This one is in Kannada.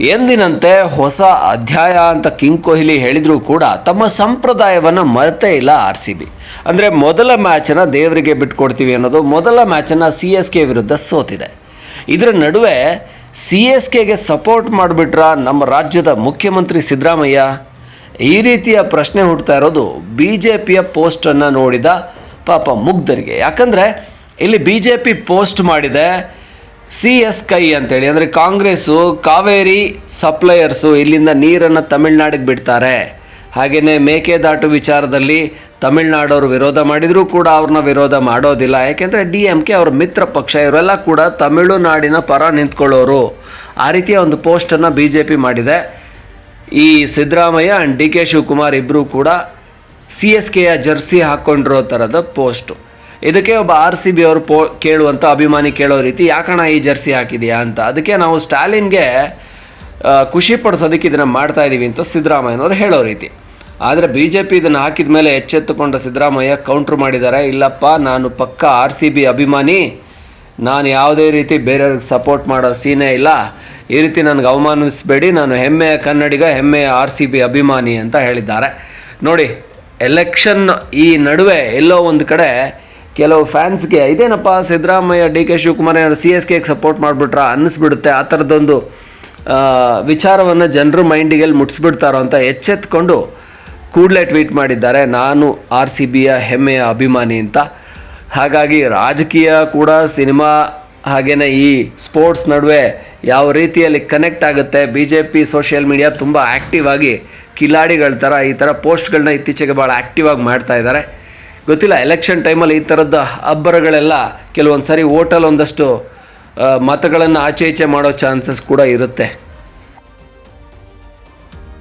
ಎಂದಿನಂತೆ ಹೊಸ ಅಧ್ಯಾಯ ಅಂತ ಕಿಂಗ್ ಕೊಹ್ಲಿ ಹೇಳಿದರೂ ಕೂಡ ತಮ್ಮ ಸಂಪ್ರದಾಯವನ್ನು ಮರೆತೇ ಇಲ್ಲ ಆರ್ ಸಿ ಬಿ. ಅಂದರೆ ಮೊದಲ ಮ್ಯಾಚನ್ನು ದೇವರಿಗೆ ಬಿಟ್ಕೊಡ್ತೀವಿ ಅನ್ನೋದು ಮೊದಲ ಮ್ಯಾಚನ್ನು ಸಿ ಎಸ್ ಕೆ ವಿರುದ್ಧ ಸೋತಿದೆ. ಇದರ ನಡುವೆ ಸಿ ಎಸ್ ಕೆಗೆ ಸಪೋರ್ಟ್ ಮಾಡಿಬಿಟ್ರ ನಮ್ಮ ರಾಜ್ಯದ ಮುಖ್ಯಮಂತ್ರಿ ಸಿದ್ದರಾಮಯ್ಯ. ಈ ರೀತಿಯ ಪ್ರಶ್ನೆ ಹುಡ್ತಾ ಇರೋದು ಬಿ ಜೆ ಪಿಯ ಪೋಸ್ಟನ್ನು ನೋಡಿದ ಪಾಪ ಮುಗ್ಧರಿಗೆ. ಯಾಕಂದರೆ ಇಲ್ಲಿ ಬಿ ಜೆ ಪಿ ಪೋಸ್ಟ್ ಮಾಡಿದೆ ಸಿ ಎಸ್ ಕೈ ಅಂತೇಳಿ, ಅಂದರೆ ಕಾಂಗ್ರೆಸ್ಸು, ಕಾವೇರಿ ಸಪ್ಲೈಯರ್ಸು ಇಲ್ಲಿಂದ ನೀರನ್ನು ತಮಿಳ್ನಾಡಿಗೆ ಬಿಡ್ತಾರೆ. ಹಾಗೆಯೇ ಮೇಕೆದಾಟು ವಿಚಾರದಲ್ಲಿ ತಮಿಳ್ನಾಡವರು ವಿರೋಧ ಮಾಡಿದರೂ ಕೂಡ ಅವ್ರನ್ನ ವಿರೋಧ ಮಾಡೋದಿಲ್ಲ. ಯಾಕೆಂದರೆ ಡಿ ಎಂ ಕೆ ಅವ್ರ ಮಿತ್ರ ಪಕ್ಷ, ಇವರೆಲ್ಲ ಕೂಡ ತಮಿಳುನಾಡಿನ ಪರ ನಿಂತ್ಕೊಳ್ಳೋರು. ಆ ರೀತಿಯ ಒಂದು ಪೋಸ್ಟನ್ನು ಬಿ ಜೆ ಪಿ ಮಾಡಿದೆ. ಈ Siddaramaiah and D K Shivakumar ಇಬ್ಬರೂ ಕೂಡ ಸಿ ಎಸ್ ಕೆಯ ಜರ್ಸಿ ಹಾಕ್ಕೊಂಡಿರೋ ಥರದ ಪೋಸ್ಟು. ಇದಕ್ಕೆ ಒಬ್ಬ ಆರ್ ಸಿ ಬಿ ಅವರು ಪೋ ಕೇಳುವಂಥ ಅಭಿಮಾನಿ ಕೇಳೋ ರೀತಿ ಯಾಕಣ ಈ ಜರ್ಸಿ ಹಾಕಿದೆಯಾ? ಅಂತ. ಅದಕ್ಕೆ ನಾವು ಸ್ಟಾಲಿನ್ಗೆ ಖುಷಿ ಪಡಿಸೋದಕ್ಕೆ ಇದನ್ನು ಮಾಡ್ತಾ ಇದ್ದೀವಿ ಅಂತ ಸಿದ್ದರಾಮಯ್ಯನವರು ಹೇಳೋ ರೀತಿ. ಆದರೆ ಬಿ ಜೆ ಪಿ ಇದನ್ನು ಹಾಕಿದ ಮೇಲೆ ಎಚ್ಚೆತ್ತುಕೊಂಡ ಸಿದ್ದರಾಮಯ್ಯ ಕೌಂಟ್ರ್ ಮಾಡಿದ್ದಾರೆ ಇಲ್ಲಪ್ಪ, ನಾನು ಪಕ್ಕ ಆರ್ ಸಿ ಬಿ ಅಭಿಮಾನಿ, ನಾನು ಯಾವುದೇ ರೀತಿ ಬೇರೆಯವ್ರಿಗೆ ಸಪೋರ್ಟ್ ಮಾಡೋ ಸೀನೇ ಇಲ್ಲ. ಈ ರೀತಿ ನನಗೆ ಅವಮಾನಿಸಬೇಡಿ, ನಾನು ಹೆಮ್ಮೆಯ ಕನ್ನಡಿಗ, ಹೆಮ್ಮೆಯ ಆರ್ ಸಿ ಬಿ ಅಭಿಮಾನಿ ಅಂತ ಹೇಳಿದ್ದಾರೆ. ನೋಡಿ ಎಲೆಕ್ಷನ್ ಈ ನಡುವೆ ಎಲ್ಲೋ ಒಂದು ಕಡೆ ಕೆಲವು ಫ್ಯಾನ್ಸ್ಗೆ ಇದೇನಪ್ಪ Siddaramaiah, D K Shivakumar C S ಕೆಗೆ support ಮಾಡಿಬಿಟ್ರ ಅನ್ನಿಸ್ಬಿಡುತ್ತೆ. ಆ ಥರದ್ದೊಂದು ವಿಚಾರವನ್ನು ಜನರ ಮೈಂಡಿಗೆಲ್ಲಿ ಮುಟ್ಸ್ಬಿಡ್ತಾರೋ ಅಂತ ಎಚ್ಚೆತ್ಕೊಂಡು ಕೂಡಲೇ ಟ್ವೀಟ್ ಮಾಡಿದ್ದಾರೆ. ನಾನು ಆರ್ ಸಿ ಬಿಯ ಹೆಮ್ಮೆಯ ಅಭಿಮಾನಿ ಅಂತ. ಹಾಗಾಗಿ ರಾಜಕೀಯ ಕೂಡ ಸಿನಿಮಾ ಹಾಗೆಯೇ ಈ ಸ್ಪೋರ್ಟ್ಸ್ ನಡುವೆ ಯಾವ ರೀತಿಯಲ್ಲಿ ಕನೆಕ್ಟ್ ಆಗುತ್ತೆ. B J P social media ತುಂಬ ಆ್ಯಕ್ಟಿವ್ ಆಗಿ ಕಿಲಾಡಿಗಳ ಥರ ಈ ಥರ ಪೋಸ್ಟ್ಗಳನ್ನ ಇತ್ತೀಚೆಗೆ ಭಾಳ ಆ್ಯಕ್ಟಿವ್ ಆಗಿ ಮಾಡ್ತಾ ಇದ್ದಾರೆ. ಗೊತ್ತಿಲ್ಲ ಎಲೆಕ್ಷನ್ ಟೈಮಲ್ಲಿ ಈ ಥರದ ಅಬ್ಬರಗಳೆಲ್ಲ ಕೆಲವೊಂದು ಸಾರಿ ಓಟಲ್ಲಿ ಒಂದಷ್ಟು ಮತಗಳನ್ನು ಆಚೆ ಈಚೆ ಮಾಡೋ ಚಾನ್ಸಸ್ ಕೂಡ ಇರುತ್ತೆ.